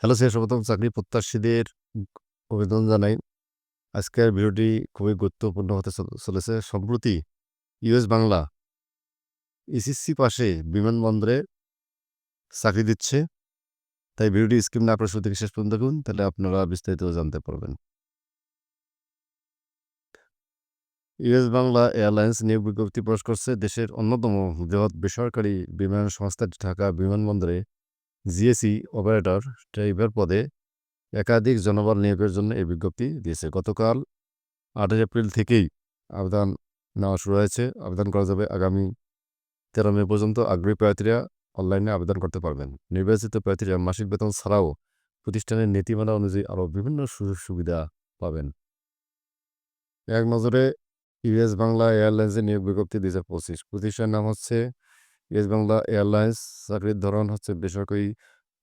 Hello sir সর্বপ্রথম চাকরি প্রত্যাশীদের অভিনন্দন জানাই। আজকের ভিডিওটি খুবই গুরুত্বপূর্ণ হতে চলেছে। সম্প্রতি ইউএস বাংলা এসএসসি পাশে বিমানবন্দরে চাকরি দিচ্ছে। তাই ভিডিওটি স্কিম না করে থেকে শেষ পর্যন্ত দেখুন, তাহলে আপনারা বিস্তারিত জানতে পারবেন। ইউএস বাংলা এয়ারলাইন্স নিয়োগ বিজ্ঞপ্তি প্রকাশ করছে। দেশের অন্যতম বৃহৎ বেসরকারি বিমান সংস্থা ঢাকা বিমানবন্দরে জিএসি অপারেটর ড্রাইভার পদে একাধিক জনবল নিয়োগের জন্য এই বিজ্ঞপ্তি দিয়েছে। গতকাল আটই এপ্রিল থেকেই আবেদন নেওয়া শুরু হয়েছে। আবেদন করা যাবে আগামী তেরো মে পর্যন্ত। আগ্রহী প্রার্থীরা অনলাইনে আবেদন করতে পারবেন। নির্বাচিত প্রার্থীরা মাসিক বেতন ছাড়াও প্রতিষ্ঠানের নীতিমালা অনুযায়ী আরও বিভিন্ন সুযোগ সুবিধা পাবেন। এক নজরে ইউএস বাংলা এয়ারলাইন্সের নিয়োগ বিজ্ঞপ্তি দুই হাজার পঁচিশ। প্রতিষ্ঠানের নাম হচ্ছে ইউএস বাংলা এয়ারলাইন্স চাকরির ধরন হচ্ছে বেসরকারি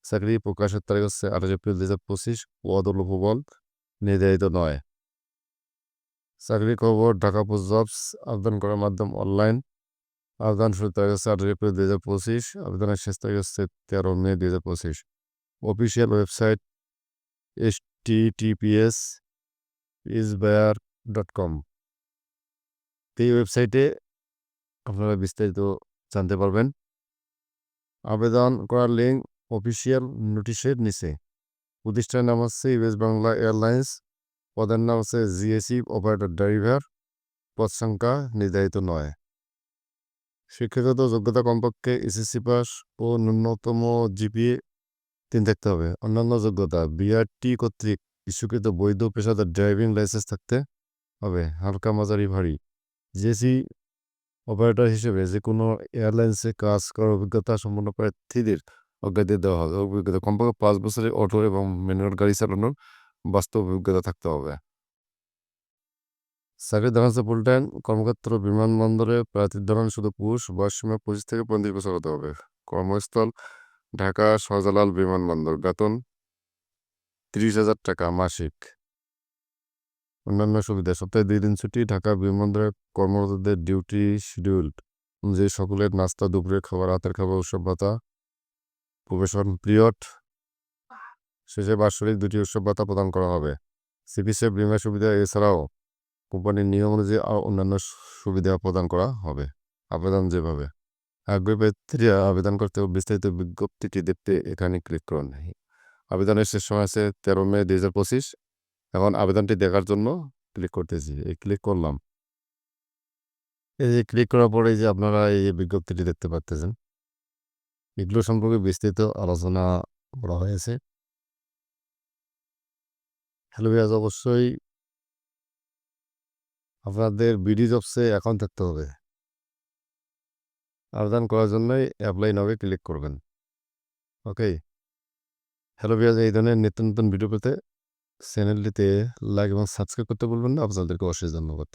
চাকরি প্রকাশের তারিখ হচ্ছে আঠাশ এপ্রিল দুই হাজার পঁচিশ পদ নির্ধারিত নয়। চাকরি খবর ঢাকা পোস্ট জবস আবেদন করার মাধ্যম অনলাইন আবেদন শুরু তারিখ হচ্ছে আঠাশ এপ্রিল দুই হাজার পঁচিশ, আবেদনের শেষ তারিখ হচ্ছে তেরো মে দুই হাজার পঁচিশ। Official website S T TPS ইসবায়ার dot com. এই ওয়েবসাইটে আপনারা বিস্তারিত জানতে পারবেন। আবেদন করার লিঙ্ক অফিসিয়াল নোটিশের নিচে। প্রতিষ্ঠানের নাম হচ্ছে ইউএস বাংলা এয়ারলাইন্স। পদের নাম হচ্ছে জিএসি অপারেটর ড্রাইভার। পদ সংখ্যা নির্ধারিত নয়। শিক্ষাগত যোগ্যতা কমপক্ষে এসএসসি পাস ও ন্যূনতম জিপিএ তিন থাকতে হবে। অন্যান্য যোগ্যতা, বিআরটি কর্তৃক ইস্যুকৃত বৈধ পেশাদার ড্রাইভিং লাইসেন্স থাকতে হবে। হালকা মাঝারি ভারী। জেসি অপারেটর হিসেবে যে কোনো এয়ারলাইন্সে কাজ করার অভিজ্ঞতা সম্পন্ন প্রার্থীদের অগ্রাধিকার দেওয়া হবে। অভিজ্ঞতা কমপক্ষে পাঁচ বছরের অটো এবং ম্যানুয়াল গাড়ি চালানোর বাস্তব অভিজ্ঞতা থাকতে হবে। চাকরির ধরন হচ্ছে ফুল টাইম কর্মক্ষেত্র বিমানবন্দরে প্রার্থীর ধরন শুধু পুরুষ, বয়সসীমা পঁচিশ থেকে পঁয়ত্রিশ বছর হতে হবে। কর্মস্থল ঢাকা শাহজালাল বিমানবন্দর, বেতন তিরিশ হাজার টাকা মাসিক। অন্যান্য সুবিধা। সপ্তাহে দুই দিন ছুটি, ঢাকা বিমানবন্দরে কর্মরতদের ডিউটি শিডিউল অনুযায়ী সকলের নাস্তা, দুপুরের খাবার, রাতের খাবার, উৎসব ভাতা, প্রবেশন পিরিয়ড, শেষে বাৎসরিক দুটি উৎসব ভাতা প্রদান করা হবে। চিকিৎসা বিমা সুবিধা এছাড়াও কোম্পানির নিয়ম অনুযায়ী আরও অন্যান্য সুবিধা প্রদান করা হবে। আবেদন যেভাবে। আগ্রহী প্রার্থীরা আবেদন করতে বিস্তারিত বিজ্ঞপ্তিটি দেখতে এখানে ক্লিক করুন। আবেদনের শেষ সময় আছে তেরো মে দুই হাজার পঁচিশ। এখন আবেদনটি দেখার জন্য ক্লিক করতেছি, এই ক্লিক করলাম। এই যে ক্লিক করার পরে যে আপনারা এই বিজ্ঞপ্তিটি দেখতে পাচ্তেছেন এগুলো সম্পর্কে বিস্তৃত আলোচনা করা হয়েছে। হ্যালো বিয়াজ অবশ্যই আপনাদের বিডি জবসে অ্যাকাউন্ট থাকতে হবে। আবেদন করার জন্যই অ্যাপ্লাই নাও ক্লিক করবেন। ওকে হ্যালো বিয়াজ এই ধরনের নিত্য নতুন ভিডিও পেতে চ্যানেলটিতে লাইক এবং সাবস্ক্রাইব করতে বলবেন না। আপনাদেরকে অশেষ ধন্যবাদ।